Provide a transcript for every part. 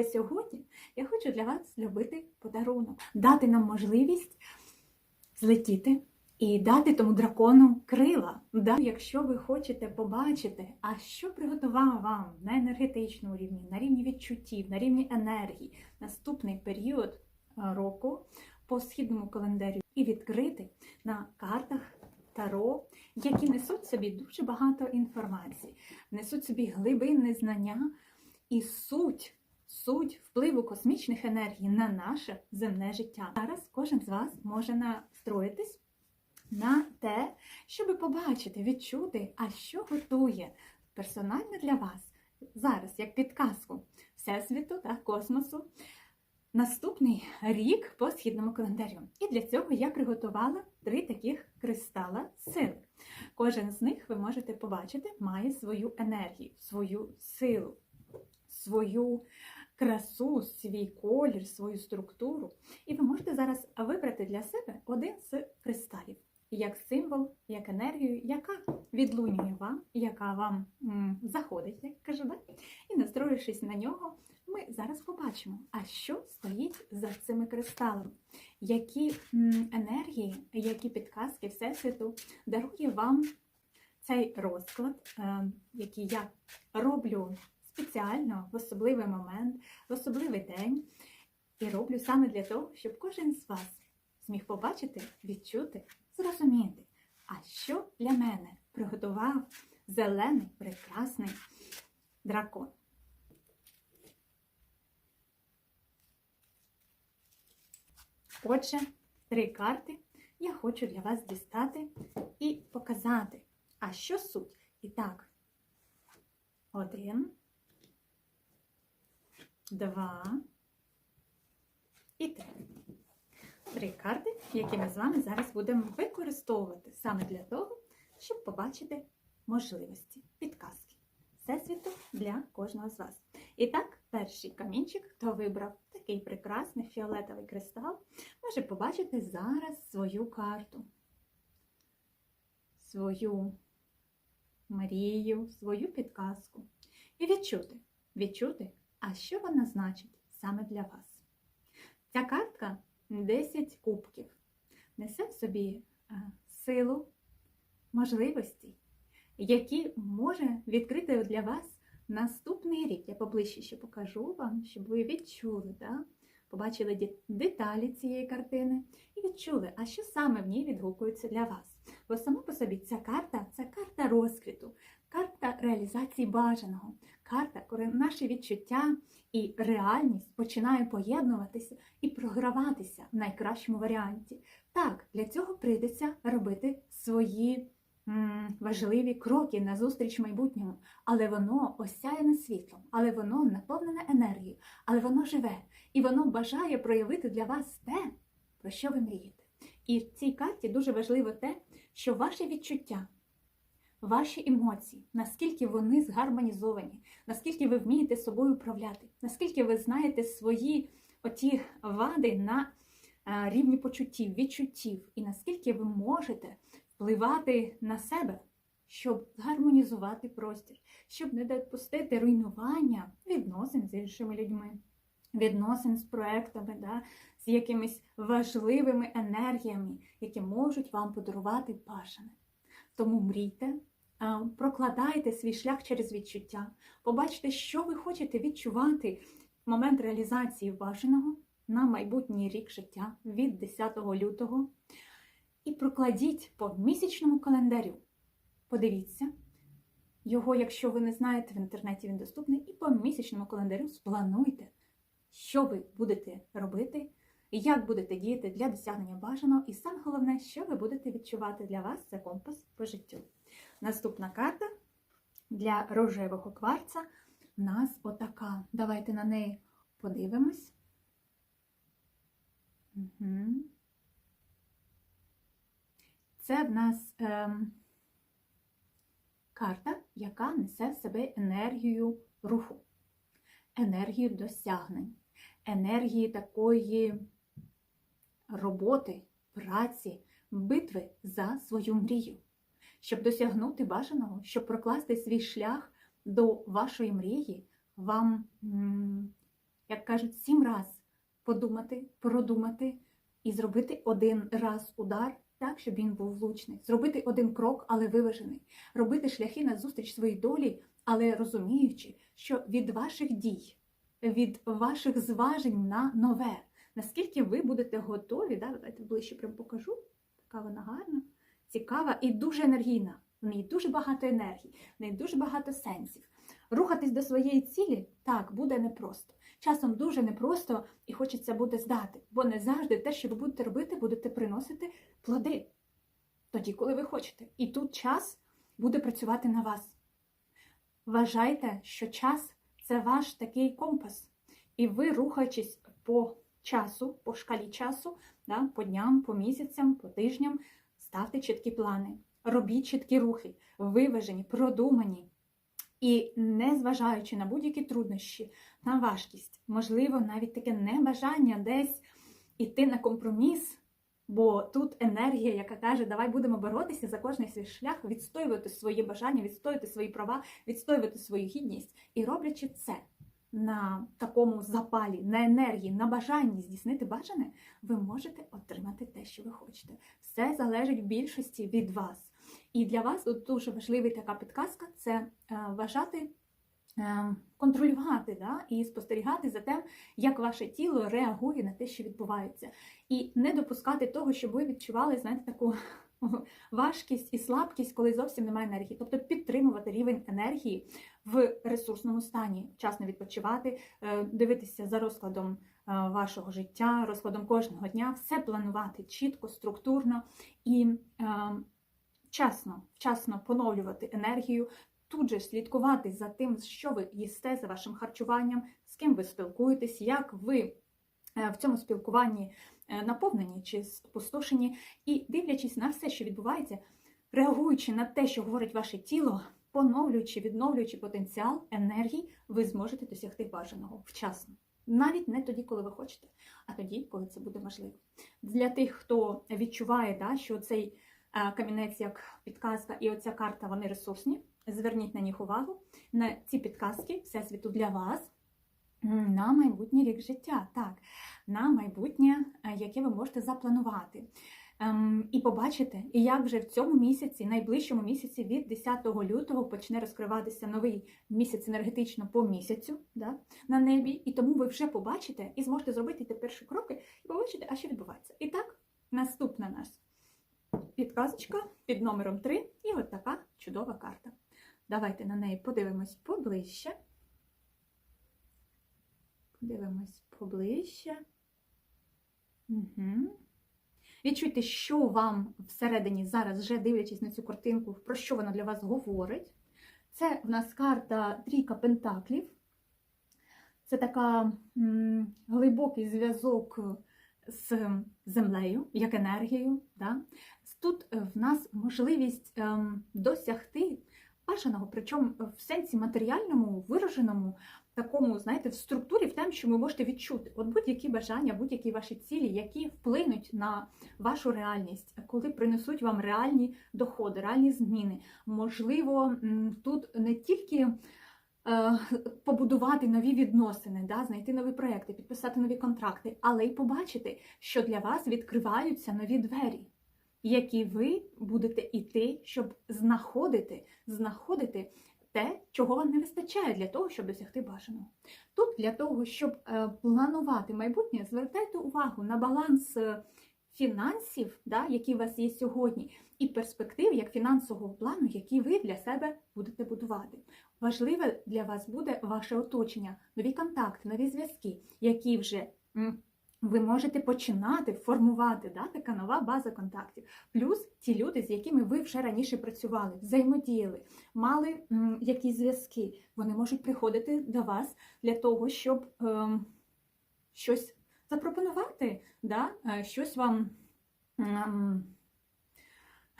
Але сьогодні я хочу для вас зробити подарунок, дати нам можливість злетіти і дати тому дракону крила. Якщо ви хочете побачити, а що приготував вам на енергетичному рівні, на рівні відчуттів, на рівні енергії, наступний період е, року по східному календарю і відкрити на картах Таро, які несуть собі дуже багато інформації, несуть собі глибинне знання і суть, суть впливу космічних енергій на наше земне життя. Зараз кожен з вас може настроїтись на те, щоб побачити, відчути, а що готує персонально для вас зараз, як підказку Всесвіту та космосу. Наступний рік по східному календарю. І для цього я приготувала три таких кристала сили. Кожен з них ви можете побачити, має свою енергію, свою силу, свою красу, свій колір, свою структуру. І ви можете зараз вибрати для себе один з кристалів як символ, як енергію, яка відлунює вам, яка вам м, заходить, як кажу, да? і настроївшись на нього, ми зараз побачимо, а що стоїть за цими кристалами, які м, енергії, які підказки Всесвіту дарує вам цей розклад, е, який я роблю спеціально в особливий момент, в особливий день, і роблю саме для того, щоб кожен з вас зміг побачити, відчути, зрозуміти, а що для мене приготував зелений прекрасний дракон. Отже, три карти я хочу для вас дістати і показати. А що суть? І так, один, два і три. Три карти, які ми з вами зараз будемо використовувати саме для того, щоб побачити можливості, підказки Всесвіту для кожного з вас. І так, перший камінчик, хто вибрав такий прекрасний фіолетовий кристал, може побачити зараз свою карту, свою мрію, свою підказку. І відчути, відчути, а що вона значить саме для вас. Ця картка 10 кубків несе в собі е, силу, можливості, які може відкрити для вас наступний рік. Я поближче ще покажу вам, щоб ви відчули, да? побачили деталі цієї картини і відчули, а що саме в ній відгукується для вас. Бо сама по собі ця карта це карта розквіту, карта реалізації бажаного, карта, коли наші відчуття і реальність починає поєднуватися і програватися в найкращому варіанті. Так, для цього прийдеться робити свої важливі кроки на зустріч майбутньому, але воно осяяне світлом, але воно наповнене енергією, але воно живе і воно бажає проявити для вас те, про що ви мрієте. І в цій карті дуже важливо те, що ваші відчуття, ваші емоції, наскільки вони згармонізовані, наскільки ви вмієте собою управляти, наскільки ви знаєте свої оті вади на е, рівні почуттів, відчуттів, і наскільки ви можете впливати на себе, щоб гармонізувати простір, щоб не допустити руйнування відносин з іншими людьми, відносин з проектами, да, з якимись важливими енергіями, які можуть вам подарувати бажане. Тому мрійте, прокладайте свій шлях через відчуття, побачте, що ви хочете відчувати в момент реалізації бажаного на майбутній рік життя від 10 лютого. І прокладіть по місячному календарю. Подивіться його, якщо ви не знаєте, в інтернеті він доступний, і по місячному календарю сплануйте, що ви будете робити, як будете діяти для досягнення бажаного, і саме головне, що ви будете відчувати для вас це компас по життю. Наступна карта для рожевого кварца у нас отака. Давайте на неї подивимось. Угу. Це в нас ем, карта, яка несе в себе енергію руху, енергію досягнень, енергії такої роботи, праці, битви за свою мрію щоб досягнути бажаного, щоб прокласти свій шлях до вашої мрії, вам як кажуть, сім раз подумати, продумати і зробити один раз удар так, щоб він був влучний. Зробити один крок, але виважений. Робити шляхи на зустріч своїй долі, але розуміючи, що від ваших дій, від ваших зважень на нове, наскільки ви будете готові, да, давайте ближче прям покажу. Така вона гарна, цікава і дуже енергійна. В неї дуже багато енергії, в неї дуже багато сенсів. Рухатись до своєї цілі так буде непросто. Часом дуже непросто і хочеться буде здати, бо не завжди те, що ви будете робити, будете приносити плоди тоді, коли ви хочете. І тут час буде працювати на вас. Вважайте, що час це ваш такий компас, і ви, рухаючись по часу, по шкалі часу, да, по дням, по місяцям, по тижням, ставте чіткі плани, робіть чіткі рухи, виважені, продумані. І не зважаючи на будь-які труднощі, на важкість, можливо, навіть таке небажання десь іти на компроміс, бо тут енергія, яка каже, давай будемо боротися за кожний свій шлях, відстоювати свої бажання, відстоювати свої права, відстоювати свою гідність. І роблячи це на такому запалі, на енергії, на бажанні здійснити бажане, ви можете отримати те, що ви хочете. Все залежить в більшості від вас. І для вас тут дуже важлива така підказка це е, вважати, е, контролювати да, і спостерігати за тим, як ваше тіло реагує на те, що відбувається. І не допускати того, щоб ви відчували, знаєте, таку важкість і слабкість, коли зовсім немає енергії. Тобто підтримувати рівень енергії в ресурсному стані, вчасно відпочивати, е, дивитися за розкладом вашого життя, розкладом кожного дня, все планувати чітко, структурно і вчасно, вчасно поновлювати енергію, тут же слідкувати за тим, що ви їсте за вашим харчуванням, з ким ви спілкуєтесь, як ви е, в цьому спілкуванні е, наповнені чи спустошені, і дивлячись на все, що відбувається, реагуючи на те, що говорить ваше тіло, поновлюючи, відновлюючи потенціал енергії, ви зможете досягти бажаного вчасно. Навіть не тоді, коли ви хочете, а тоді, коли це буде можливо. Для тих, хто відчуває, да, що цей камінець як підказка, і оця карта вони ресурсні. Зверніть на них увагу. На ці підказки Всесвіту для вас на майбутній рік життя. Так, на майбутнє, е, яке ви можете запланувати. Ем, і побачите, як вже в цьому місяці, найближчому місяці від 10 лютого почне розкриватися новий місяць енергетично по місяцю да, на небі. І тому ви вже побачите і зможете зробити ті перші кроки і побачите, а що відбувається. І так, наступна нас підказочка під номером 3 і от така чудова карта. Давайте на неї подивимось поближче. Подивимось поближче. Угу. Відчуйте, що вам всередині зараз, вже дивлячись на цю картинку, про що вона для вас говорить. Це в нас карта Трійка Пентаклів. Це така м, глибокий зв'язок з землею, як енергією. Да? Тут е, в нас можливість ем, досягти бажаного, причому в сенсі матеріальному, вираженому, такому, знаєте, в структурі, в тому, що ви можете відчути от будь-які бажання, будь-які ваші цілі, які вплинуть на вашу реальність, коли принесуть вам реальні доходи, реальні зміни. Можливо, тут не тільки. Е, побудувати нові відносини, да, знайти нові проекти, підписати нові контракти, але й побачити, що для вас відкриваються нові двері які ви будете йти, щоб знаходити, знаходити те, чого вам не вистачає для того, щоб досягти бажаного. Тут для того, щоб е, планувати майбутнє, звертайте увагу на баланс е, фінансів, да, які у вас є сьогодні, і перспектив як фінансового плану, який ви для себе будете будувати. Важливе для вас буде ваше оточення, нові контакти, нові зв'язки, які вже ви можете починати формувати да, така нова база контактів. Плюс ті люди, з якими ви вже раніше працювали, взаємодіяли, мали м, якісь зв'язки. Вони можуть приходити до вас для того, щоб ем, щось запропонувати, да, е, щось вам. Ем,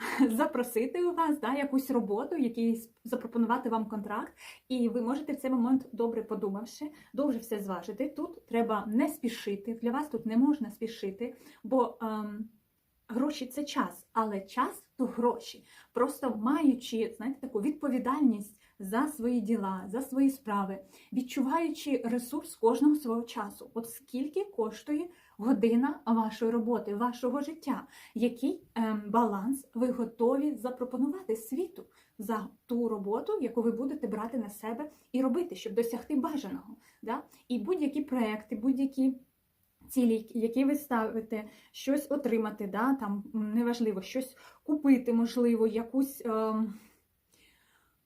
запросити у вас да, якусь роботу, якийсь запропонувати вам контракт, і ви можете в цей момент, добре подумавши, дуже все зважити. Тут треба не спішити. Для вас тут не можна спішити, бо ем, гроші це час, але час то гроші. Просто маючи, знаєте, таку відповідальність за свої діла, за свої справи, відчуваючи ресурс кожного свого часу. От скільки коштує година вашої роботи, вашого життя, який ем, баланс ви готові запропонувати світу за ту роботу, яку ви будете брати на себе і робити, щоб досягти бажаного. Да? І будь-які проекти, будь-які цілі, які ви ставите, щось отримати, да? там неважливо, щось купити, можливо, якусь. ем,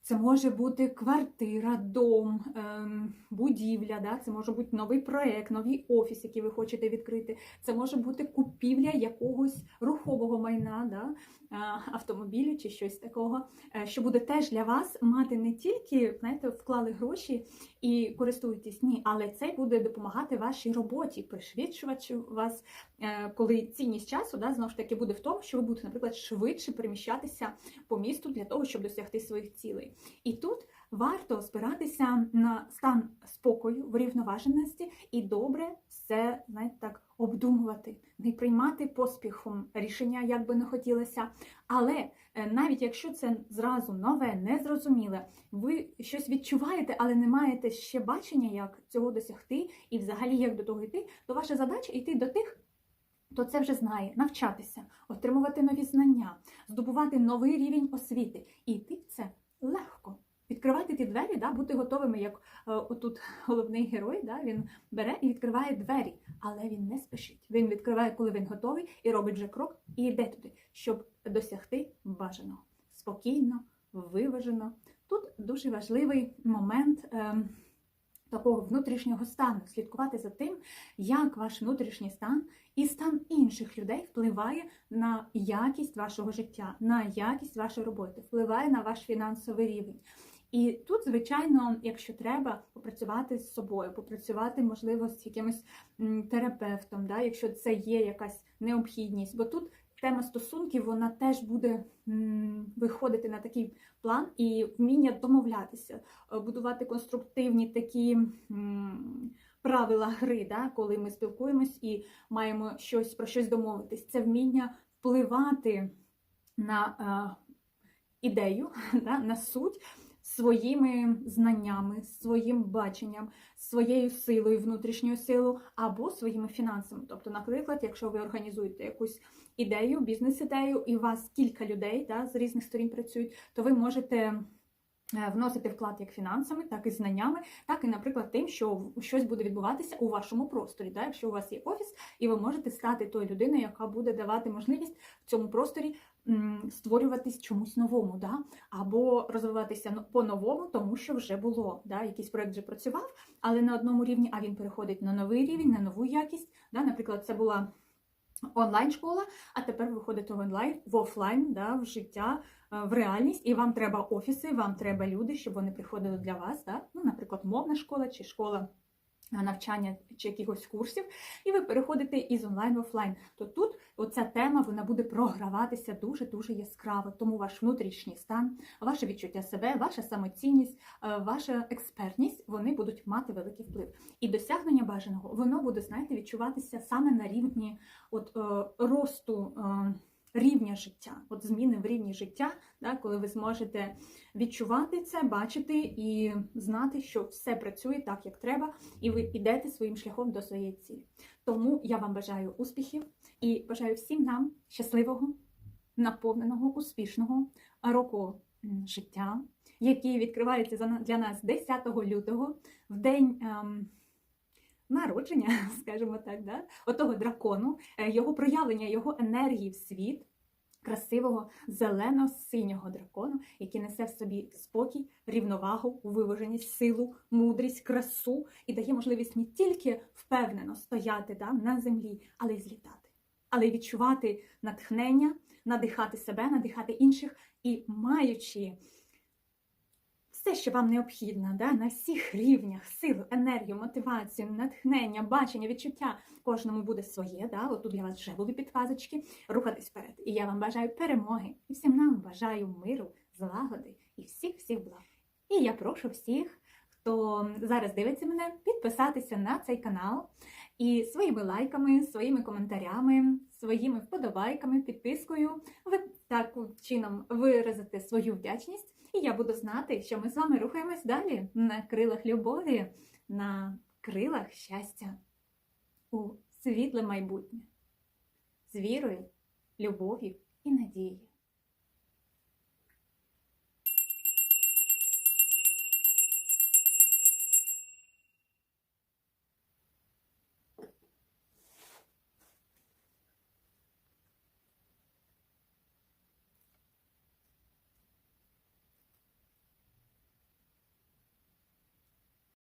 це може бути квартира, дом, ем, будівля, да? це може бути новий проект, новий офіс, який ви хочете відкрити. Це може бути купівля якогось рухового майна, да? А, автомобілю чи щось такого, е, що буде теж для вас мати не тільки знаєте, вклали гроші і користуєтесь, ні, але це буде допомагати вашій роботі, пришвидшувати вас, е, коли цінність часу да, знову ж таки буде в тому, що ви будете, наприклад, швидше переміщатися по місту для того, щоб досягти своїх цілей. І тут варто спиратися на стан спокою, врівноваженості і добре все знаєте, так обдумувати, не приймати поспіхом рішення, як би не хотілося. Але е, навіть якщо це зразу нове, незрозуміле, ви щось відчуваєте, але не маєте ще бачення, як цього досягти, і взагалі як до того йти, то ваша задача йти до тих. Хто це вже знає, навчатися, отримувати нові знання, здобувати новий рівень освіти. І йти це легко. Відкривати ті двері, да, бути готовими, як е, отут головний герой, да, він бере і відкриває двері, але він не спішить. Він відкриває, коли він готовий, і робить вже крок, і йде туди, щоб досягти бажаного. Спокійно, виважено. Тут дуже важливий момент. Е, Такого внутрішнього стану, слідкувати за тим, як ваш внутрішній стан і стан інших людей впливає на якість вашого життя, на якість вашої роботи, впливає на ваш фінансовий рівень. І тут, звичайно, якщо треба, попрацювати з собою, попрацювати, можливо, з якимось терапевтом, да, якщо це є якась необхідність. Бо тут тема стосунків вона теж буде виходити на такий план і вміння домовлятися, е, будувати конструктивні такі. Правила гри, да, коли ми спілкуємось і маємо щось про щось домовитись, це вміння впливати на е, ідею, да, на суть своїми знаннями, своїм баченням, своєю силою, внутрішньою силою або своїми фінансами. Тобто, наприклад, якщо ви організуєте якусь ідею, бізнес-ідею, і у вас кілька людей да, з різних сторін працюють, то ви можете. Е, Вносити вклад як фінансами, так і знаннями, так і, наприклад, тим, що щось буде відбуватися у вашому просторі. Да? Якщо у вас є офіс, і ви можете стати тою людиною, яка буде давати можливість в цьому просторі створюватись чомусь новому, да? або розвиватися по-новому, тому що вже було. Да? Якийсь проект вже працював, але на одному рівні, а він переходить на новий рівень, на нову якість. Да? Наприклад, це була онлайн-школа, а тепер ви виходите в онлайн, в офлайн, да, в життя, е, в реальність, і вам треба офіси, вам треба люди, щоб вони приходили для вас. Да? Ну, наприклад, мовна школа чи школа навчання чи якихось курсів, і ви переходите із онлайн в офлайн. То тут оця тема вона буде програватися дуже дуже яскраво. Тому ваш внутрішній стан, ваше відчуття себе, ваша самоцінність, е, ваша експертність вони будуть мати великий вплив. І досягнення бажаного воно буде, знаєте, відчуватися саме на рівні от, е, росту. Рівня життя, от зміни в рівні життя, да, коли ви зможете відчувати це, бачити і знати, що все працює так, як треба, і ви підете своїм шляхом до своєї цілі. Тому я вам бажаю успіхів і бажаю всім нам щасливого, наповненого, успішного року життя, який відкривається для нас 10 лютого, в день. Народження, скажімо так, да? отого дракону, е, його проявлення, його енергії в світ, красивого зелено-синього дракону, який несе в собі спокій, рівновагу, виваженість, силу, мудрість, красу і дає можливість не тільки впевнено стояти да, на землі, але й злітати, але й відчувати натхнення, надихати себе, надихати інших і маючи все, що вам необхідно, да, на всіх рівнях, силу, енергію, мотивацію, натхнення, бачення, відчуття. Кожному буде своє. Да? От тут для вас вже були підказочки. Рухатись вперед. І я вам бажаю перемоги. І всім нам бажаю миру, злагоди і всіх всіх благ. І я прошу всіх, хто зараз дивиться мене, підписатися на цей канал і своїми лайками, своїми коментарями, своїми вподобайками, підпискою ви таким чином виразите свою вдячність, і я буду знати, що ми з вами рухаємось далі на крилах любові, на крилах щастя у світле майбутнє з вірою, любов'ю і надією.